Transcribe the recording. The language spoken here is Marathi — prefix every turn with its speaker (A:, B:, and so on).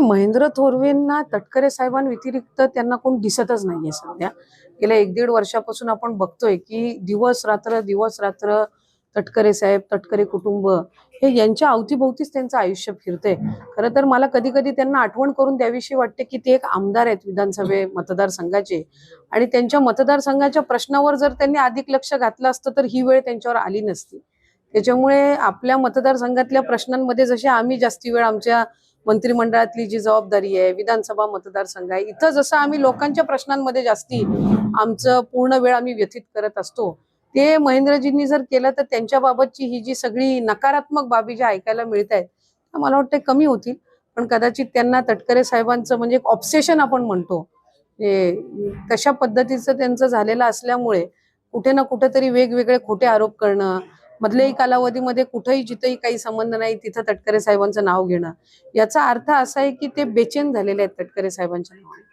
A: महेंद्र थोरवेंना तटकरे साहेबांव्यतिरिक्त त्यांना कोण दिसतच नाहीये सध्या. गेल्या एक दीड वर्षापासून आपण बघतोय की दिवस रात्र दिवस रात्र तटकरे साहेब तटकरे कुटुंब हे यांच्या अवतीभोवतीच त्यांचं आयुष्य फिरतंय. खरं तर मला कधी कधी त्यांना आठवण करून द्यावीशी वाटते की ते एक आमदार आहेत विधानसभे मतदारसंघाचे. आणि त्यांच्या मतदारसंघाच्या प्रश्नावर जर त्यांनी अधिक लक्ष घातलं असतं तर ही वेळ त्यांच्यावर आली नसती. त्याच्यामुळे आपल्या मतदारसंघातल्या प्रश्नांमध्ये जसे आम्ही जास्ती वेळ आमच्या मंत्रिमंडळातली जी जबाबदारी आहे विधानसभा मतदारसंघ आहे इथं जसं आम्ही लोकांच्या प्रश्नांमध्ये जास्ती आमचं पूर्ण वेळ आम्ही व्यतीत करत असतो ते महेंद्रजींनी जर केलं तर त्यांच्या बाबतची ही जी सगळी नकारात्मक बाबी ज्या ऐकायला मिळत आहेत त्या मला वाटतं कमी होतील. पण कदाचित त्यांना तटकरे साहेबांचं म्हणजे एक ऑब्सेशन आपण म्हणतो. हे तशा पद्धतीचं त्यांचं झालेलं असल्यामुळे कुठे ना कुठेतरी वेगवेगळे खोटे आरोप करणं मधल्याही कालावधीमध्ये कुठेही जिथेही काही संबंध नाही तिथं तटकरे साहेबांचं नाव घेणं. याचा अर्थ असा आहे की ते बेचैन झालेले आहेत तटकरे साहेबांच्या नावाने.